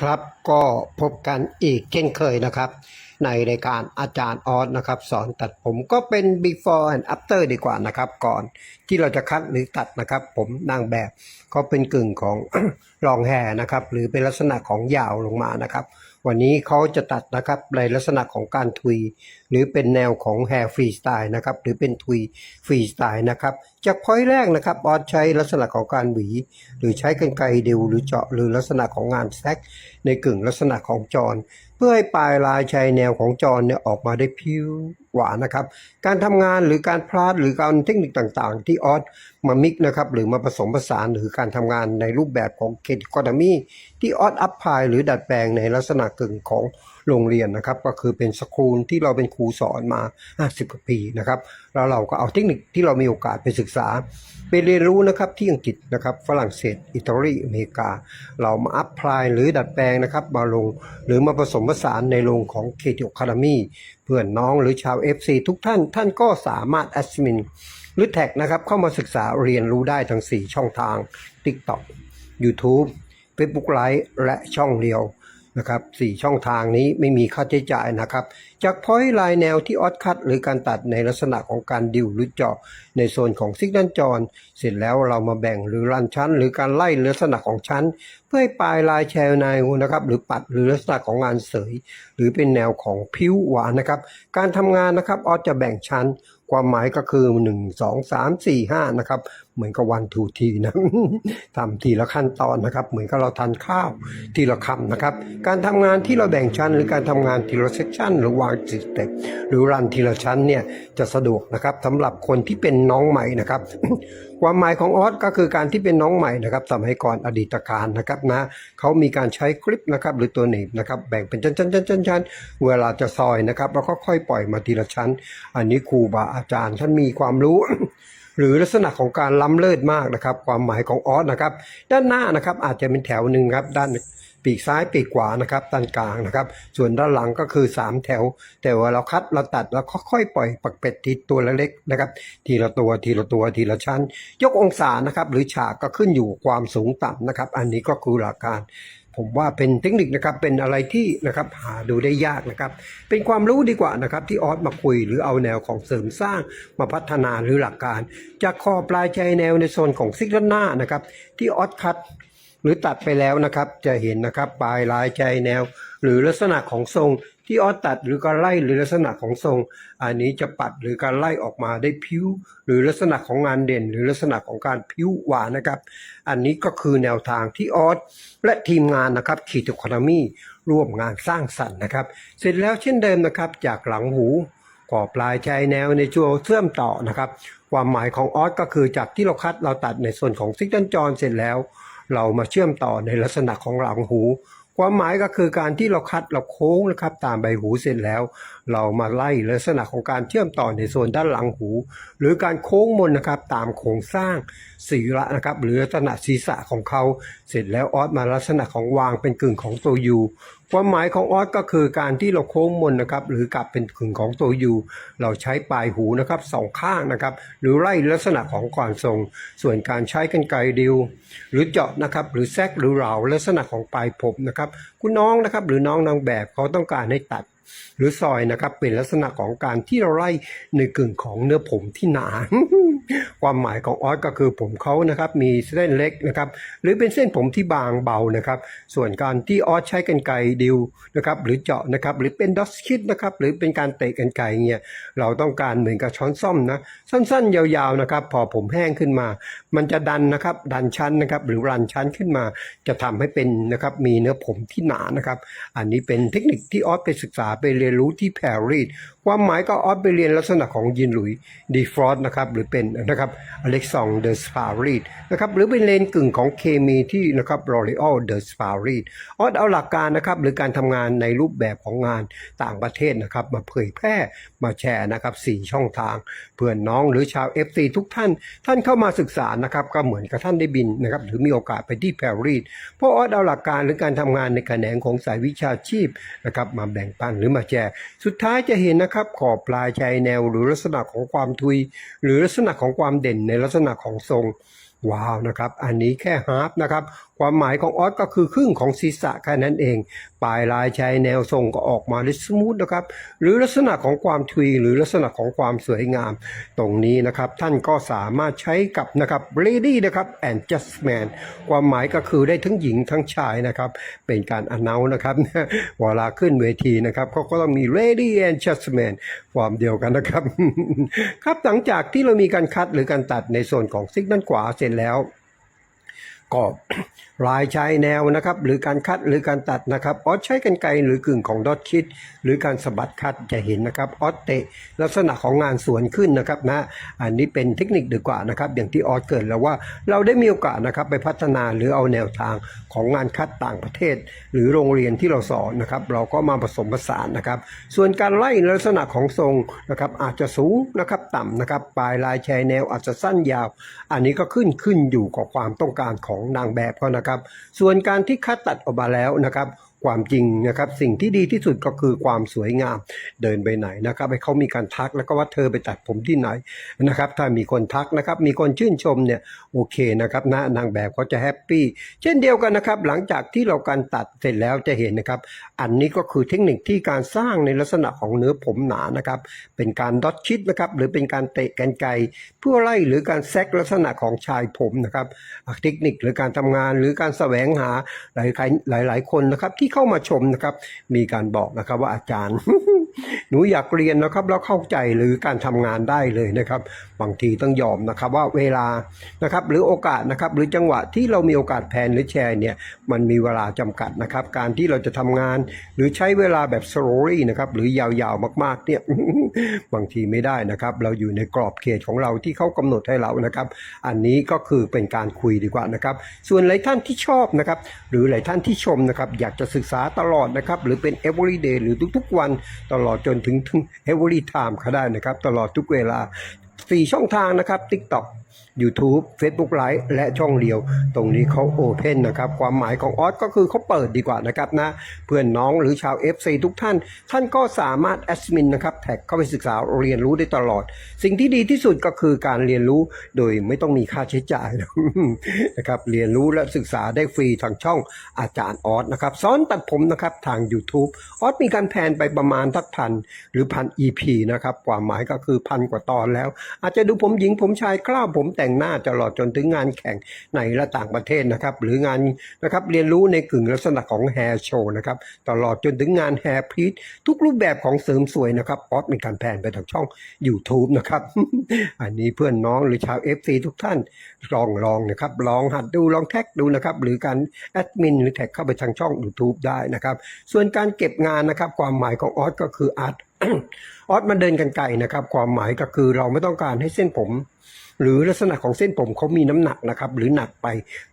ครับก็พบกันอีกเช่นเคยนะครับ ในรายการอาจารย์ออสนะครับ สอนตัดผมก็เป็น before and after ดีกว่านะครับ ก่อนที่เราจะคัดหรือตัดนะครับ ผมนางแบบก็เป็นกึ่งของ รองแฮนะครับ หรือเป็นลักษณะของยาวลงมานะครับ วันนี้เขาจะตัดนะครับในลักษณะของการทุย หรือเป็นแนวของแฮร์ฟรีสไตล์นะครับหรือเป็นทุยฟรีสไตล์นะครับจากพอยแรกนะครับออสใช้ลักษณะของการหวี หรือใช้กรรไกรเดวหรือเจาะหรือลักษณะของงานแซกในกึ่งลักษณะของจร เพื่อให้ปลายลายชายแนวของจรเนี่ยออกมาได้พิ้วหวานะครับ การทำงานหรือการพลาดหรือการเทคนิคต่างๆ ที่ออสมามิกนะครับหรือมาผสมผสานหรือการทำงานในรูปแบบของเคดิคอนามีที่ออสอัพพายหรือดัดแปลงในลักษณะกึ่งของโรงเรียนนะครับ ก็คือเป็นสคูลที่เราเป็นครูสอนมา 50กว่าปีนะครับแล้วเราก็เอาเทคนิคที่เรามีโอกาสไปศึกษา ไปเรียนรู้นะครับที่อังกฤษนะครับฝรั่งเศสอิตาลีอเมริกา เรามาอัพพลายหรือดัดแปลงนะครับมาลงหรือมาผสมผสานในโรงของเคทีคารามี พื่อนน้องหรือชาว FC ทุกท่านท่านก็สามารถแอดมินหรือแท็กนะครับเข้ามาศึกษาเรียนรู้ได้ทั้ง 4 ช่องทาง TikTok YouTube Facebook Live และช่องเดียวนะครับสี่ช่องทางนี้ไม่มีค่าใช้จ่ายนะครับ จากพอยต์ลายแนวที่ออสคัด หรือการตัดในลักษณะของการดิวหรือเจาะในโซนของซิกดันจรเสร็จแล้วเรามาแบ่งหรือรันชั้น หรือการไล่ลักษณะของชั้น เพื่อให้ปลายลายแชลนายนะครับหรือปัดหรือลักษณะของงานเสย หรือเป็นแนวของผิวหวานนะครับ การทำงานนะครับออสจะแบ่งชั้นความหมายก็คือ 1 2 3 4 5นะครับเหมือนกับวันทูทีนะทำทีละขั้นตอนนะครับ เหมือนกับเราทานข้าวทีละคำนะครับ การทำงานที่เราแบ่งชั้น หรือการทำงานทีละเซกชันหรือวางสเต็ปหรือรันทีละชั้นเนี่ยจะสะดวกนะครับสำหรับคนที่เป็นน้องใหม่นะครับ ความหมายของออสก็คือการที่เป็นน้องใหม่นะครับสมัยก่อนอดีตการนะครับนะเขามีการใช้คลิปนะครับหรือตัวหนีบนะครับแบ่งเป็นชั้นๆชั้นๆๆเวลาจะซอยนะครับแล้วก็ค่อยปล่อยมาทีละชั้น อันนี้ครูบาอาจารย์ท่านมีความรู้หรือลักษณะของการล้ำเลิศมากนะครับ ความหมายของออสนะครับ ด้านหน้านะครับอาจจะเป็นแถวหนึ่งครับด้าน ปีกซ้ายปีกขวานะครับด้านกลางนะครับ ส่วนด้านหลังก็คือ 3 แถว แต่ว่าเราคัดเราตัดแล้วค่อยๆปล่อยปักเป็ดทีตัวเล็กๆนะครับทีละตัวทีละตัวทีละชั้น ยกองศานะครับ หรือฉากก็ขึ้นอยู่ความสูงต่ำนะครับ อันนี้ก็คือหลักการผมว่าเป็นเทคนิคนะครับเป็นอะไรที่นะครับหาดูได้ยากนะครับ เป็นความรู้ดีกว่านะครับ ที่ออสมาคุยหรือเอาแนวของเสริมสร้างมาพัฒนาหรือหลักการ จากคอปลายใจแนวในโซนของซิกด้านหน้านะครับ ที่ออสคัด หรือตัดไปแล้วนะครับ จะเห็นนะครับปลายลายใจแนว หรือลักษณะของทรงที่ออสตัดหรือการไล่หรือลักษณะของทรง อันนี้จะปัดหรือการไล่ออกมาได้ผิวหรือลักษณะของงานเด่น หรือลักษณะของการผิวหวานนะครับ อันนี้ก็คือแนวทางที่ออสและทีมงานนะครับขีดคอนามีร่วมงานสร้างสรรค์นะครับ เสร็จแล้วเช่นเดิมนะครับจากหลังหูก่อปลายชายแนวในจัวเชื่อมต่อนะครับ ความหมายของออสก็คือจากที่เราคัดเราตัดในส่วนของซิกดันจอรเสร็จแล้ว เรามาเชื่อมต่อในลักษณะของหลังหู ความหมายก็คือการที่เราคัดเราโค้งนะครับตามใบหูเสร็จแล้วเรามาไล่ลักษณะของการเชื่อมต่อในส่วนด้านหลังหู หรือการโค้งมนนะครับตามโครงสร้างศีระนะครับหรือลักษณะศีรษะของเขา เสร็จแล้วออสมาลักษณะของวางเป็นกึ่งของตัวยูความหมายของออสก็คือการที่เราโค้งมนนะครับหรือกลับเป็นกึ่งของตัวยูเราใช้ปลายหูนะครับสองข้างนะครับหรือไล่ลักษณะของก่อนทรง ส่วนการใช้กันไกรดิว หรือเจาะนะครับหรือแซกหรือเหลาลักษณะของปลายผมนะครับคุณน้องนะครับหรือน้องนางแบบเขาต้องการให้ตัด หรือซอยนะครับ เป็นลักษณะของการที่เราไล่ในกึ่งของเนื้อผมที่หนา ความหมายของออสก็คือผมเขานะครับมีเส้นเล็กนะครับหรือเป็นเส้นผมที่บางเบานะครับ ส่วนการที่ออสใช้กันไกดิวนะครับหรือเจาะนะครับหรือเป็นดอสคิดนะครับหรือเป็นการเตะกันไกเงี้ยเราต้องการเหมือนกับช้อนซ่อมนะสั้นๆ ยาวๆนะครับพอผมแห้งขึ้นมา มันจะดันนะครับดันชั้นนะครับหรือรันชั้นขึ้นมา จะทำให้เป็นนะครับมีเนื้อผมที่หนานะครับ อันนี้เป็นเทคนิคที่ออสไปศึกษาไปเรียนรู้ที่แพรรีดความหมายก็ออสไปเรียนลักษณะของยินหลุยดีฟรอสนะครับหรือเป็นนะครับอเล็กซองเดอร์สปารีดนะครับหรือเป็นเลนกึ่งของเคมีที่นะครับรอริออลเดอร์สปารีดออสเอาหลักการนะครับหรือการทำงานในรูปแบบของงานต่างประเทศนะครับมาเผยแพร่มาแชร์นะครับสี่ช่องทาง เพื่อนน้องหรือชาว FC ทุกท่าน ท่านเข้ามาศึกษานะครับก็เหมือนกับท่านได้บินนะครับหรือมีโอกาสไปที่แพรรีดเพราะออสเอาหลักการหรือการทำงานในแขนงของสายวิชาชีพนะครับมาแบ่งปันหรือมาแชร์ สุดท้ายจะเห็นนะครับขอบปลายชายแนวหรือลักษณะของความทุย หรือลักษณะของความเด่นในลักษณะของทรงว้าวนะครับ อันนี้แค่ฮาร์ปนะครับ ความหมายของออสก็คือครึ่งของศีรษะแค่นั้นเอง ปลายลายใช้แนวทรงก็ออกมาได้สมูทนะครับ หรือลักษณะของความทวีหรือลักษณะของความสวยงาม ตรงนี้นะครับท่านก็สามารถใช้กับนะครับ lady นะครับ and gentleman ความหมายก็คือได้ทั้งหญิงทั้งชายนะครับ เป็นการอนเนานะครับเวลาขึ้นเวทีนะครับเขาก็ต้องมี lady and gentleman ความเดียวกันนะครับ ครับหลังจากที่เรามีการคัดหรือการตัดในส่วนของซิกด้านขวาเสร็จแล้วก็ ลายใช้แนวนะครับ หรือการคัดหรือการตัดนะครับออสใช้กันไกรหรือกึ่งของดอทคิด หรือการสะบัดคัดจะเห็นนะครับออสเตะลักษณะของงานสวนขึ้นนะครับนะอันนี้เป็นเทคนิคดีกว่านะครับ อย่างที่ออสเกิดแล้วว่าเราได้มีโอกาสนะครับไปพัฒนาหรือเอาแนวทางของงานคัดต่างประเทศ หรือโรงเรียนที่เราสอนนะครับเราก็มาผสมผสานนะครับ ส่วนการไล่ลักษณะของทรงนะครับอาจจะสูงนะครับต่ำนะครับปลายลายแชร์แนวอาจจะสั้นยาว อันนี้ก็ขึ้นขึ้นอยู่กับความต้องการของนางแบบเขานะครับ ส่วนการที่คัดตัดออกมาแล้วนะครับ ความจริงนะครับ สิ่งที่ดีที่สุดก็คือความสวยงามเดินไปไหนนะครับให้เขามีการทักแล้วก็ว่าเธอไปตัดผมที่ไหนนะครับ ถ้ามีคนทักนะครับ มีคนชื่นชมเนี่ยโอเคนะครับนะนางแบบเขาจะแฮปปี้เช่นเดียวกันนะครับ หลังจากที่เราการตัดเสร็จแล้วจะเห็นนะครับ อันนี้ก็คือเทคนิคที่การสร้างในลักษณะของเนื้อผมหนานะครับ เป็นการดอทชิดนะครับ หรือเป็นการเตะกันไกลเพื่อไล่หรือการแซกลักษณะของชายผมนะครับเทคนิคหรือการทำงานหรือการแสวงหาหลายหลายหลายคนนะครับที่เข้ามาชมนะครับ มีการบอกนะครับว่าอาจารย์ หนูอยากเรียนนะครับแล้วเข้าใจหรือการทำงานได้เลยนะครับบางทีต้องยอมนะครับว่าเวลานะครับหรือโอกาสนะครับหรือจังหวะที่เรามีโอกาสแพนหรือแชร์เนี่ยมันมีเวลาจำกัดนะครับ การที่เราจะทำงาน หรือใช้เวลาแบบสโ o รี่นะครับหรือยาวๆมากๆเนี่ยบางทีไม่ได้นะครับ เราอยู่ในกรอบเขตของเราที่เขากำหนดให้เรานะครับ อันนี้ก็คือเป็นการคุยดีกว่านะครับ ส่วนหลายท่านที่ชอบนะครับ หรือหลายท่านที่ชมนะครับ อยากจะศึกษาตลอดนะครับ หรือเป็น everyday หรือทุกๆวันตลอดจนถึงถึง every time ก็ได้นะครับ ตลอดทุกเวลาสี่ช่องทางนะครับ TikTok YouTube Facebook Live และช่องเดียว ตรงนี้เขาโอเพนนะครับ ความหมายของออสก็คือเขาเปิดดีกว่านะครับนะ เพื่อนน้องหรือชาว FC ทุกท่าน ท่านก็สามารถแอดมินนะครับแท็กเข้าไปศึกษาเรียนรู้ได้ตลอด สิ่งที่ดีที่สุดก็คือการเรียนรู้โดยไม่ต้องมีค่าใช้จ่ายนะครับเรียนรู้และศึกษาได้ฟรีทางช่องอาจารย์ออสนะครับสอนตัดผมนะครับทาง YouTube ออสมีการแพนไปประมาณทักพันหรือพัน EP นะครับความหมายก็คือพันกว่าตอนแล้ว อาจจะดูผมหญิงผมชายคราวผมแต่งหน้าตลอดจนถึงงานแข่งในและต่างประเทศนะครับ หรืองานนะครับเรียนรู้ในกึ่งลักษณะของแฮร์โชว์นะครับ ตลอดจนถึงงานแฮร์พีททุกรูปแบบของเสริมสวยนะครับออสมีการแพนไปทางช่อง YouTube นะครับ อันนี้เพื่อนน้องหรือชาว FC ทุกท่านลองลองนะครับ ลองหัดดูลองแท็กดูนะครับ หรือการแอดมินหรือแท็กเข้าไปทางช่อง YouTube ได้นะครับ ส่วนการเก็บงานนะครับ ความหมายของออสก็คืออาร์ตออสมาเดินกันไกลนะครับ ความหมายก็คือเราไม่ต้องการให้เส้นผม หรือลักษณะของเส้นผมเขามีน้ำหนักนะครับหรือหนักไป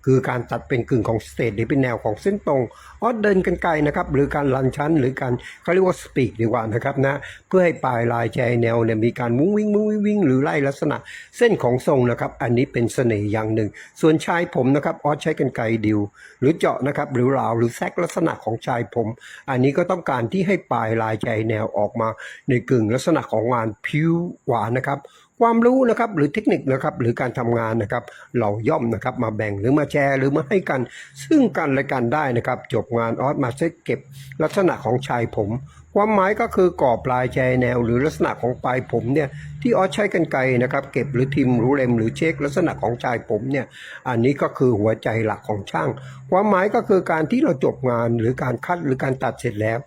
คือการตัดเป็นกึ่งของสเตทหรือเป็นแนวของเส้นตรงออสเดินกันไกลนะครับหรือการลันชั้น หรือการเขาเรียกว่าสปีกดีกว่านะครับนะเพื่อให้ปลายลายแชร์แนวเนี่ยมีการมุ้งวิ่งมุ้งวิ่งวิ่งหรือไล่ลักษณะเส้นของทรงนะครับอันนี้เป็นเสน่ห์อย่างหนึ่ง ส่วนชายผมนะครับออสใช้กันไกลดิว หรือเจาะนะครับหรือราวหรือแซกลักษณะของชายผม อันนี้ก็ต้องการที่ให้ปลายลายแชร์แนวออกมา ในกึ่งลักษณะของงานผิวหวานนะครับ ความรู้นะครับหรือเทคนิคนะครับหรือการทำงานนะครับ เราย่อมนะครับมาแบ่งหรือมาแชร์หรือมาให้กัน ซึ่งกันและกันได้นะครับจบงานออสมาเซ็ตเก็บ ลักษณะของชายผม ความหมายก็คือกรอบปลายแชแนว หรือลักษณะของปลายผมเนี่ยที่ออสใช้กันไกลนะครับ เก็บหรือทิมหรือเล็มหรือเช็ค ลักษณะของชายผมเนี่ยอันนี้ก็คือหัวใจหลักของช่าง ความหมายก็คือการที่เราจบงานหรือการคัดหรือการตัดเสร็จแล้ว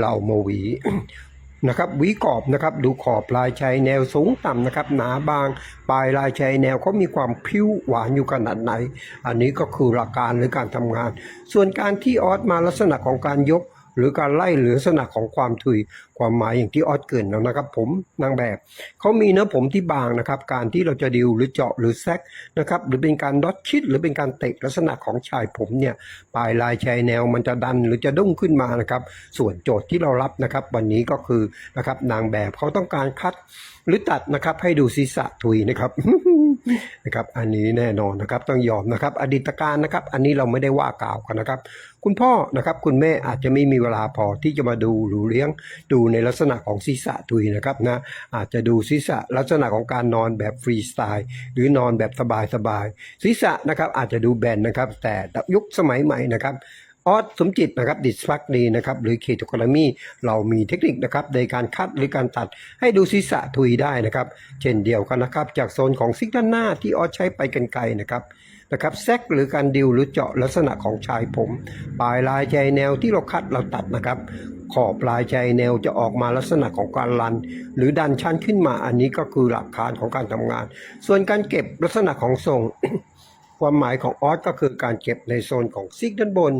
เรามาหวี นะครับวีกรอบนะครับดูขอบลายชายแนวสูงต่ำนะครับหนาบางปลายลายชายแนวเขามีความพิ้วหวานอยู่ขนาดไหน อันนี้ก็คือหลักการหรือการทำงาน ส่วนการที่ออสมาลักษณะของการยก หรือการไล่หรือลักษณะของความถุยความหมายอย่างที่ออสเกินแล้วนะครับ ผมนางแบบเขามีเนื้อผมที่บางนะครับ การที่เราจะดิวหรือเจาะหรือแซกนะครับหรือเป็นการดอทชิดหรือเป็นการเตะลักษณะของชายผมเนี่ยปลายลายชายแนวมันจะดันหรือจะดุ้งขึ้นมานะครับ ส่วนโจทย์ที่เรารับนะครับ วันนี้ก็คือนะครับนางแบบเขาต้องการคัด หรือตัดนะครับให้ดูศีรษะถุยนะครับนะครับอันนี้แน่นอนนะครับต้องยอมนะครับ อดีตการนะครับ อันนี้เราไม่ได้ว่ากล่าวกันนะครับ คุณพ่อนะครับคุณแม่อาจจะไม่มีเวลาพอที่จะมาดูหรือเลี้ยงดูในลักษณะของศีรษะตุยนะครับนะอาจจะดูศีรษะลักษณะของการนอนแบบฟรีสไตล์หรือนอนแบบสบายๆศีรษะนะครับอาจจะดูแบนนะครับ แต่ยุคสมัยใหม่นะครับ ออสสมจิตนะครับดิสฟักดีนะครับหรือเคโตโคนามีเรามีเทคนิคนะครับในการคัดหรือการตัดให้ดูศีรษะทุยได้นะครับ เช่นเดียวกันนะครับจากโซนของซิกด้านหน้าที่ออสใช้ไปกันไกลนะครับนะครับแซกหรือการดิวหรือเจาะลักษณะของชายผม ปลายลายชายแนวที่เราคัดเราตัดนะครับขอบปลายชายแนวจะออกมาลักษณะของการลัน หรือดันชั้นขึ้นมาอันนี้ก็คือหลักฐานของการทำงาน ส่วนการเก็บลักษณะของทรง ความหมายของออสก็คือการเก็บในโซนของซิกด้านบน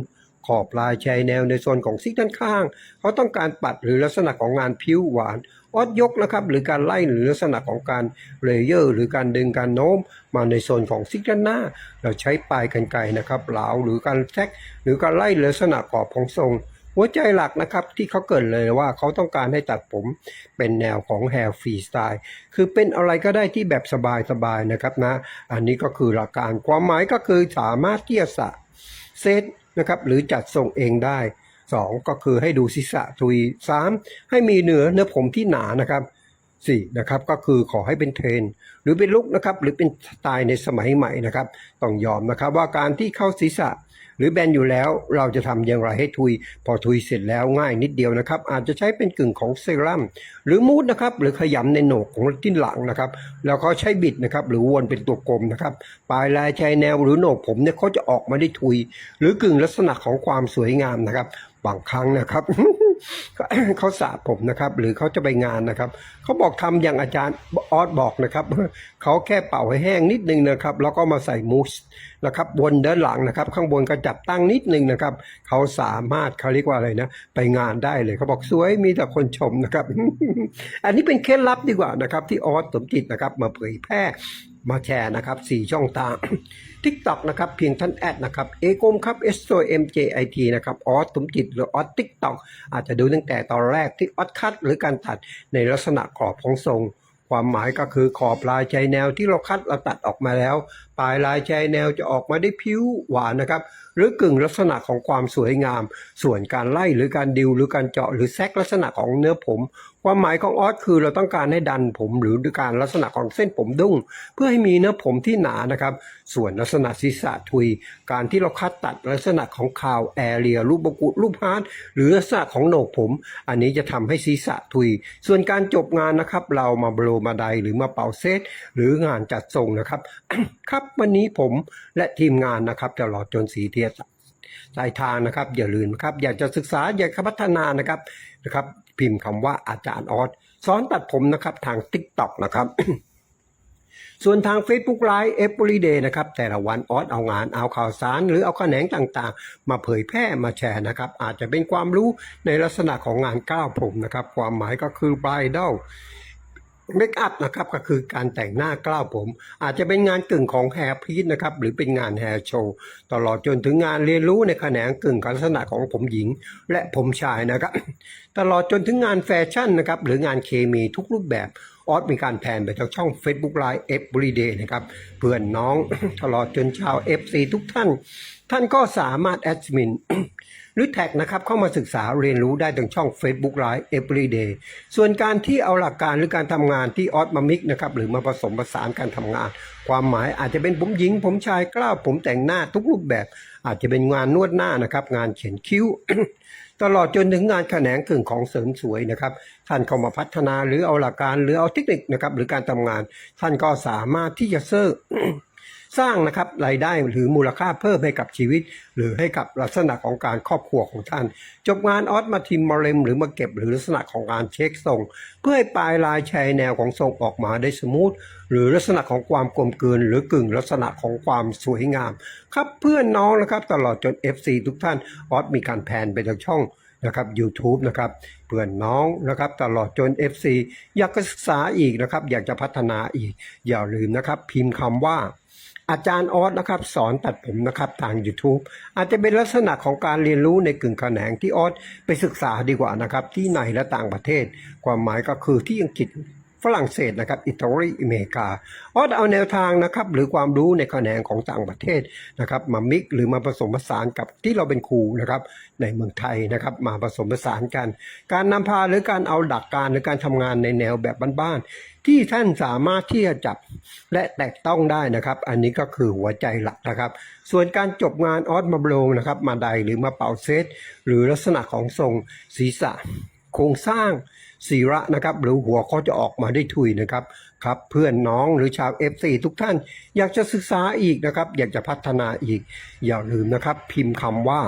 ขอบลายชายแนวในโซนของซิกด้านข้าง เขาต้องการปัดหรือลักษณะของงานผิวหวานออดยกนะครับหรือการไล่หรือลักษณะของการเลเยอร์ หรือการดึงการโน้มมาในโซนของซิกด้านหน้า เราใช้ปลายกันไกนะครับเหลาหรือการแท็ก หรือการไล่ลักษณะขอบของทรงหัวใจหลักนะครับที่เขาเกิดเลยว่าเขาต้องการให้ตัดผมเป็นแนวของ hair free style คือเป็นอะไรก็ได้ที่แบบสบายๆนะครับนะ อันนี้ก็คือหลักการความหมายก็คือสามารถที่จะสะเซต นะครับหรือจัดทรงเองได้ 2 ก็คือให้ดูศีรษะทุย 3 ให้มีเนื้อเนื้อผมที่หนานะครับ4นะครับก็คือขอให้เป็นเทรน หรือเป็นลุกนะครับหรือเป็นสไตล์ในสมัยใหม่นะครับต้องยอมนะครับว่าการที่เข้าศีรษะ หรือแบนอยู่แล้วเราจะทำอย่างไรให้ทุย พอทุยเสร็จแล้วง่ายนิดเดียวนะครับ อาจจะใช้เป็นกึ่งของเซรั่มหรือมูดนะครับหรือขยำในโหนกของที่หลังนะครับ แล้วก็ใช้บิดนะครับหรือวนเป็นตัวกลมนะครับปลายลายชายแนวหรือโหนกผมเนี่ยเขาจะออกมาได้ทุย หรือกึ่งลักษณะของความสวยงามนะครับบางครั้งนะครับ เขาสระผมนะครับ หรือเขาจะไปงานนะครับเขาบอกทำอย่างอาจารย์ออสบอกนะครับเขาแค่เป่าให้แห้งนิดนึงนะครับ แล้วก็มาใส่มูสนะครับบนด้านหลังนะครับ ข้างบนก็จับตั้งนิดนึงนะครับเขาสามารถเขาเรียกว่าอะไรนะ ไปงานได้เลยเขาบอกสวยมีแต่คนชมนะครับ อันนี้เป็นเคล็ดลับดีกว่านะครับ ที่ออสสมจิตนะครับ มาเผยแพร่ มาแชร์นะครับสี่ช่องทางทิกตอกนะครับ เพียงท่านแอดนะครับเอกมครับ S O M J I T นะครับออสสมจิตหรือออสทิกตอกอาจจะดูตั้งแต่ตอนแรกที่ออสคัดหรือการตัดในลักษณะกรอบของทรงความหมายก็คือขอบลายชายแนวที่เราคัดเราตัดออกมาแล้ว ปลายลายชายแนวจะออกมาได้ผิวหวานนะครับ หรือกึ่งลักษณะของความสวยงาม ส่วนการไล่หรือการดิวหรือการเจาะหรือแซกลักษณะของเนื้อผม ความหมายของออสคือเราต้องการให้ดันผมหรือการลักษณะของเส้นผมดุ้ง เพื่อให้มีเนื้อผมที่หนานะครับ ส่วนลักษณะศีรษะทุย การที่เราคัดตัดลักษณะของคาวแอเรียรูปบกุรูปฮาร์ดหรือลักษณะของโหนกผม อันนี้จะทำให้ศีรษะทุย ส่วนการจบงานนะครับ เรามาโบรมาไดหรือมาเป่าเซตหรืองานจัดทรงนะครับ ครับวันนี้ผมและทีมงานนะครับตลอดจนสีเทียสายทางนะครับ อย่าลืมครับ อยากจะศึกษาอยากพัฒนานะครับนะครับ พิมพ์คำว่าอาจารย์ออสสอนตัดผมนะครับทาง t ิ k t o k นะครับส่วนทาง Facebook Live Everyday นะครับ แต่ละวันออสเอางานเอาข่าวสาร หรือเอาแขนงต่างๆ มาเผยแพร่มาแชร์นะครับ อาจจะเป็นความรู้ในลักษณะของงานก้าวผมนะครับ ความหมายก็คือ b ร i d a l เมคอัพนะครับก็คือการแต่งหน้ากล้าวผม อาจจะเป็นงานกึ่งของแฮร์พีทนะครับหรือเป็นงานแฮร์โชว์ตลอดจนถึงงานเรียนรู้ในแขนงกึ่งลักษณะของผมหญิง และผมชายนะครับ ตลอดจนถึงงานแฟชั่นนะครับหรืองานเคมีทุกรูปแบบออสมีการแพนไปทางช่อง Facebook Live Everyday นะครับเพื่อนน้องตลอดจนชาว FC ทุกท่าน ท่านก็สามารถแอดมิน หรือแท็กนะครับเข้ามาศึกษาเรียนรู้ได้ทางช่อง Facebook Live Everyday ส่วนการที่เอาหลักการหรือการทำงานที่ออสมามิกนะครับหรือมาผสมผสานการทำงาน ความหมายอาจจะเป็นผมหญิง ผมชายกล้าวผมแต่งหน้าทุกรูปแบบ อาจจะเป็นงานนวดหน้านะครับงานเขียนคิ้วตลอดจนถึงงานแขนงกึ่งของเสริมสวยนะครับ ท่านเข้ามาพัฒนาหรือเอาหลักการหรือเอาเทคนิคนะครับหรือการทำงาน ท่านก็สามารถที่จะเซิร์ สร้างนะครับรายได้หรือมูลค่าเพิ่มให้กับชีวิต หรือให้กับลักษณะของการครอบครัวของท่าน จบงานออสมาทิมมาเรมหรือมาเก็บหรือลักษณะของการเช็คทรงเพื่อให้ปลายลายชายแนวของทรงออกมาได้สมูทหรือลักษณะของความกลมกลืนหรือกึ่งลักษณะของความสวยงาม ครับเพื่อนน้องนะครับตลอดจน FC ทุกท่านออสมีการแพนไปทางช่องนะครับ YouTube นะครับเพื่อนน้องนะครับตลอดจน FC อยากศึกษาอีกนะครับ อยากจะพัฒนาอีก อย่าลืมนะครับ พิมพ์คำว่า อาจารย์ออสนะครับสอนตัดผมนะครับทาง YouTube อาจจะเป็นลักษณะของการเรียนรู้ในกึ่งแขนงที่ออสไปศึกษาดีกว่านะครับที่ในและต่างประเทศ ความหมายก็คือที่อังกฤษ ฝรั่งเศสนะครับอิตาลีอเมริกาออสเอาแนวทางนะครับหรือความรู้ในแขนงของต่างประเทศนะครับมามิกหรือมาผสมผสานกับที่เราเป็นครูนะครับในเมืองไทยนะครับมาผสมผสานกัน การนำพาหรือการเอาหลักการหรือการทำงานในแนวแบบบ้านๆที่ท่านสามารถที่จะจับและแตะต้องได้นะครับ อันนี้ก็คือหัวใจหลักนะครับ ส่วนการจบงานออสมาโบรงนะครับมาใดหรือมาเป่าเซตหรือลักษณะของทรงศีรษะ โครงสร้าง ศีระนะครับหรือหัวเขาจะออกมาได้ทุยนะครับครับเพื่อนน้องหรือชาว FC ทุกท่านอยากจะศึกษาอีกนะครับ อยากจะพัฒนาอีก อย่าลืมนะครับ พิมพ์คำว่า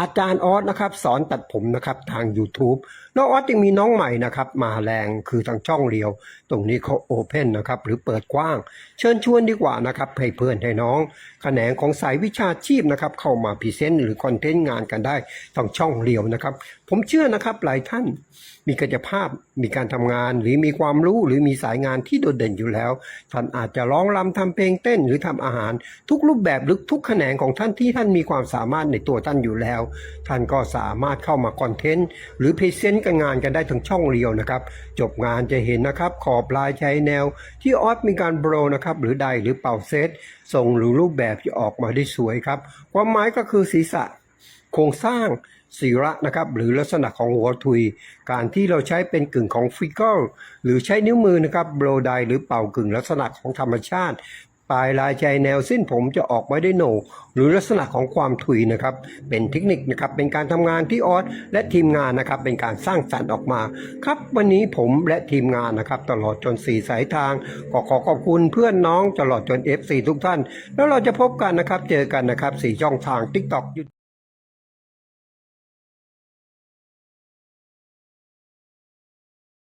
อาจารย์ออสนะครับสอนตัดผมนะครับทาง YouTube แล้วออสยังมีน้องใหม่นะครับมาแรงคือทางช่องเรียว ตรงนี้เขาโอเพนนะครับหรือเปิดกว้าง เชิญชวนดีกว่านะครับให้เพื่อนให้น้องแขนงของสายวิชาชีพนะครับเข้ามาพรีเซนต์หรือคอนเทนต์งานกันได้ทางช่องเรียวนะครับ ผมเชื่อนะครับหลายท่านมีกายภาพมีการทำงาน หรือมีความรู้หรือมีสายงานที่โดดเด่นอยู่แล้ว ท่านอาจจะร้องรำทำเพลงเต้นหรือทำอาหาร ทุกรูปแบบหรือทุกแขนงของท่านที่ท่านมีความสามารถในตัวท่านอยู่แล้ว ท่านก็สามารถเข้ามาคอนเทนต์หรือพรีเซนต์กันงานกันได้ทั้งช่องเรียวนะครับ จบงานจะเห็นนะครับขอบลายใช้แนว ที่ออสมีการโบรนะครับหรือใดหรือเป่าเซตทรงหรือรูปแบบที่ออกมาได้สวยครับ ความหมายก็คือศีรษะโครงสร้าง ศีระนะครับหรือลักษณะของหัวทุย การที่เราใช้เป็นกึ่งของฟิกเกิลหรือใช้นิ้วมือนะครับโบรไดหรือเป่ากึ่งลักษณะของธรรมชาติ ปลายลายใจแนวเส้นผมจะออกมาได้โหนหรือลักษณะของความถุยนะครับ เป็นเทคนิคนะครับเป็นการทำงานที่ออสและทีมงานนะครับเป็นการสร้างสรรค์ออกมา ครับวันนี้ผมและทีมงานนะครับตลอดจนสี่สายทางก็ขอขอบคุณเพื่อนน้องตลอดจน FC ทุกท่าน แล้วเราจะพบกันนะครับเจอกันนะครับสี่ช่องทาง TikTok